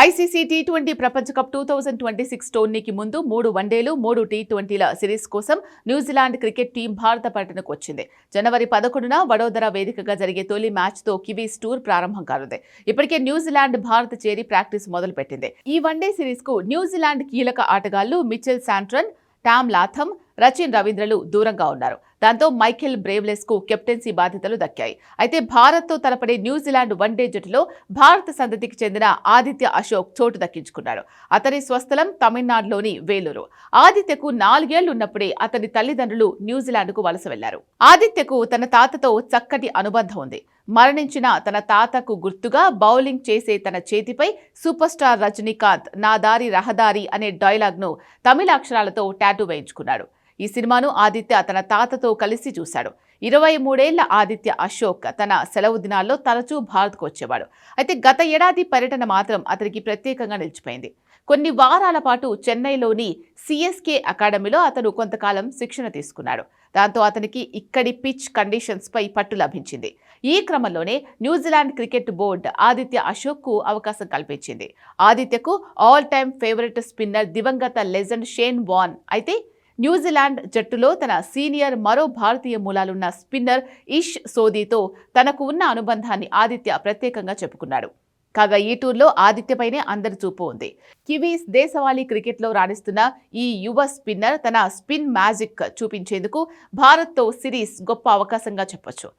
ICC T twenty ప్రపంచ cup two thousand twenty six టోర్నీకి ముందు మూడు వన్డేలు మూడు టీ ట్వంటీల సిరీస్ కోసం న్యూజిలాండ్ క్రికెట్ టీం భారత పర్యటనకు వచ్చింది. జనవరి పదకొండున వడోదర వేదికగా జరిగే తొలి మ్యాచ్తో కివీస్ టూర్ ప్రారంభం కానుంది. ఇప్పటికే న్యూజిలాండ్ భారత్ చేరి ప్రాక్టీస్ మొదలుపెట్టింది. ఈ వన్డే సిరీస్కు న్యూజిలాండ్ కీలక ఆటగాళ్ళు Mitchell Santner Tom Latham Rachin రవీంద్రలు దూరంగా ఉన్నారు. దాంతో మైఖేల్ బ్రేవ్లెస్కు కెప్టెన్సీ బాధ్యతలు దక్కాయి. అయితే భారత్తో తలపడే న్యూజిలాండ్ వన్డే జట్టులో భారత సంతతికి చెందిన ఆదిత్య అశోక్ చోటు దక్కించుకున్నాడు. అతని స్వస్థలం తమిళనాడులోని వేలూరు. ఆదిత్యకు నాలుగేళ్ళు ఉన్నప్పుడే అతని తల్లిదండ్రులు న్యూజిలాండ్కు వలస వెళ్ళారు. ఆదిత్యకు తన తాతతో చక్కటి అనుబంధం ఉంది. మరణించిన తన తాతకు గుర్తుగా బౌలింగ్ చేసే తన చేతిపై సూపర్ స్టార్ రజనీకాంత్ నా దారి రహదారి అనే డైలాగ్ను తమిళ అక్షరాలతో టాటూ వేయించుకున్నాడు. ఈ సినిమాను ఆదిత్య తన తాతతో కలిసి చూశాడు. ఇరవై మూడేళ్ళ ఆదిత్య అశోక్ తన సెలవు దినాల్లో తరచూ భారత్కు వచ్చేవాడు. అయితే గత ఏడాది పర్యటన మాత్రం అతనికి ప్రత్యేకంగా నిలిచిపోయింది. కొన్ని వారాల పాటు చెన్నైలోని సిఎస్కే అకాడమీలో అతను కొంతకాలం శిక్షణ తీసుకున్నాడు. దాంతో అతనికి ఇక్కడి పిచ్ కండిషన్స్పై పట్టు లభించింది. ఈ క్రమంలోనే New Zealand cricket board Aditya అశోక్కు అవకాశం కల్పించింది. ఆదిత్యకు ఆల్ టైమ్ ఫేవరెట్ స్పిన్నర్ దివంగత లెజెండ్ షేన్ వాన్ అయితే న్యూజిలాండ్ జట్టులో తన సీనియర్ మరో భారతీయ మూలాలున్న స్పిన్నర్ ఇష్ సోదీతో తనకు ఉన్న అనుబంధాన్ని ఆదిత్య ప్రత్యేకంగా చెప్పుకున్నాడు. కాగా ఈ టూర్లో ఆదిత్యపైనే అందరి చూపు ఉంది. కివీస్ దేశవాళీ క్రికెట్లో రాణిస్తున్న ఈ యువ స్పిన్నర్ తన స్పిన్ మ్యాజిక్ చూపించేందుకు భారత్తో సిరీస్ గొప్ప అవకాశంగా చెప్పొచ్చు.